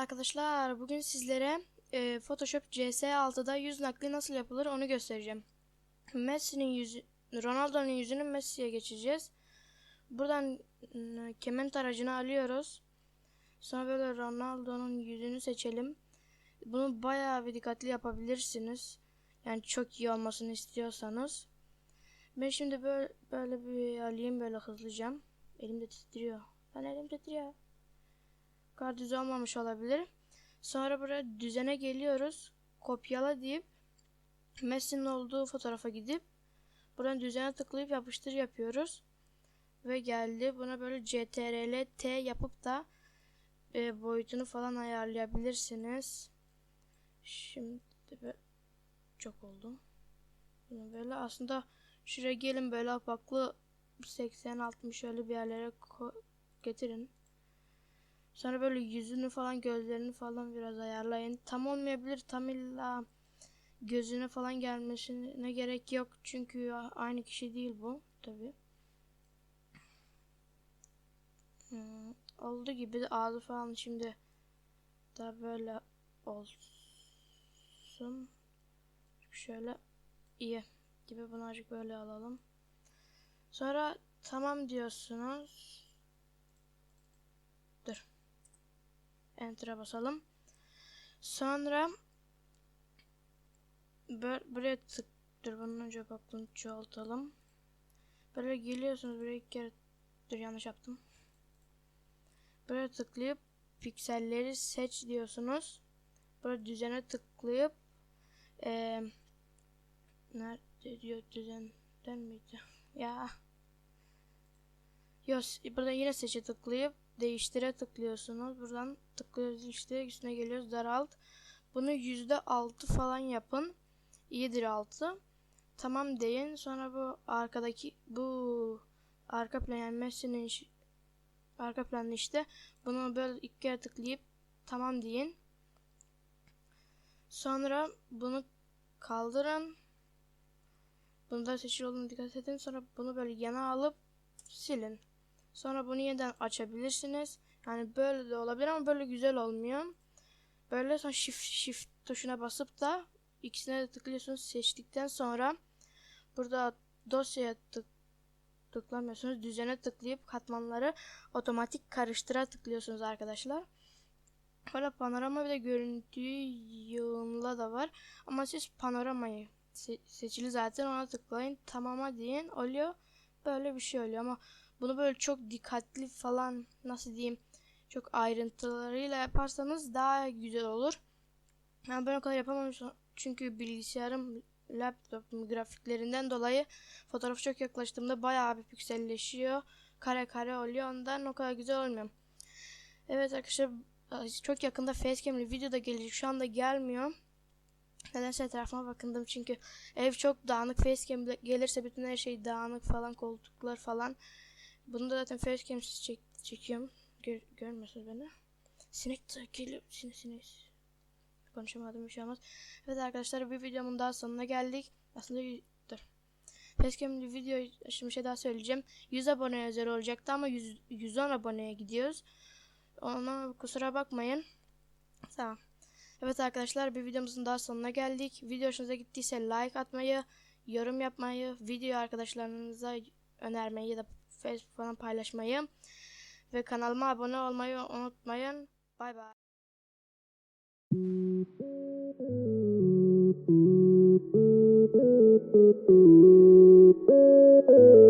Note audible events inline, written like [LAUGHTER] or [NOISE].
arkadaşlar. Bugün sizlere e, Photoshop CS6'da yüz nakli nasıl yapılır onu göstereceğim. Messi'nin yüzü, Ronaldo'nun yüzünü Messi'ye geçeceğiz. Buradan e, kemen aracını alıyoruz. Sonra böyle Ronaldo'nun yüzünü seçelim. Bunu bayağı bir dikkatli yapabilirsiniz. Yani çok iyi olmasını istiyorsanız. Ben şimdi böyle, böyle bir alayım böyle hızlıca. Elim de titriyor. Lan elim titriyor kadar düz olmamış olabilir. Sonra buraya düzene geliyoruz. Kopyala deyip Messi'nin olduğu fotoğrafa gidip buradan düzene tıklayıp yapıştır yapıyoruz. Ve geldi. Buna böyle CTRL T yapıp da e, boyutunu falan ayarlayabilirsiniz. Şimdi çok oldu. Bunu böyle aslında şuraya gelin böyle apaklı 80-60 şöyle bir yerlere getirin. Sonra böyle yüzünü falan gözlerini falan biraz ayarlayın. Tam olmayabilir. Tam illa gözüne falan gelmesine gerek yok. Çünkü aynı kişi değil bu. Tabi. Hmm, oldu gibi de ağzı falan şimdi da böyle olsun. Şöyle iyi gibi bunu azıcık böyle alalım. Sonra tamam diyorsunuz. Dur. Enter'a basalım. Sonra böyle buraya tık dur bunun önce baktım çoğaltalım. Böyle geliyorsunuz buraya ilk kere dur yanlış yaptım. Böyle tıklayıp pikselleri seç diyorsunuz. Böyle düzene tıklayıp ee, nerede diyor düzenden miydi? [LAUGHS] Ya. Yok burada yine seçe tıklayıp değiştire tıklıyorsunuz. Buradan tıklıyoruz işte üstüne geliyoruz daralt. Bunu yüzde altı falan yapın. İyidir altı. Tamam deyin. Sonra bu arkadaki bu arka plan yani Messi'nin arka planı işte. Bunu böyle iki kere tıklayıp tamam deyin. Sonra bunu kaldırın. Bunu da seçili olduğunu dikkat edin. Sonra bunu böyle yana alıp silin. Sonra bunu yeniden açabilirsiniz. Yani böyle de olabilir ama böyle güzel olmuyor. Böyle sonra shift shift tuşuna basıp da ikisine de tıklıyorsunuz seçtikten sonra burada dosyaya tık tıklamıyorsunuz. Düzene tıklayıp katmanları otomatik karıştıra tıklıyorsunuz arkadaşlar. Böyle panorama bir de görüntü yığınla da var. Ama siz panoramayı se seçili zaten ona tıklayın. Tamama deyin. Oluyor. Böyle bir şey oluyor ama bunu böyle çok dikkatli falan nasıl diyeyim çok ayrıntılarıyla yaparsanız daha güzel olur. Ben o kadar yapamamışım çünkü bilgisayarım laptopum grafiklerinden dolayı fotoğraf çok yaklaştığımda bayağı bir pikselleşiyor. Kare kare oluyor ondan o kadar güzel olmuyor. Evet arkadaşlar çok yakında facecam'li video da gelecek. Şu anda gelmiyor. Nedense etrafıma bakındım çünkü ev çok dağınık facecam gelirse bütün her şey dağınık falan koltuklar falan bunu da zaten facecam'siz çek çekiyorum. Gör görmüyorsunuz beni. Sinek geliyor. Sinek sinek. Konuşamadım bir şey olmaz. Evet arkadaşlar bir videomun daha sonuna geldik. Aslında dur. Facecam'li video şimdi bir şey daha söyleyeceğim. 100 abone özel olacaktı ama 100, 110 aboneye gidiyoruz. Ona kusura bakmayın. Tamam. Evet arkadaşlar bir videomuzun daha sonuna geldik. Video hoşunuza gittiyse like atmayı, yorum yapmayı, video arkadaşlarınıza önermeyi ya da Facebook falan paylaşmayı ve kanalıma abone olmayı unutmayın. Bay bay. Thank [LAUGHS] you.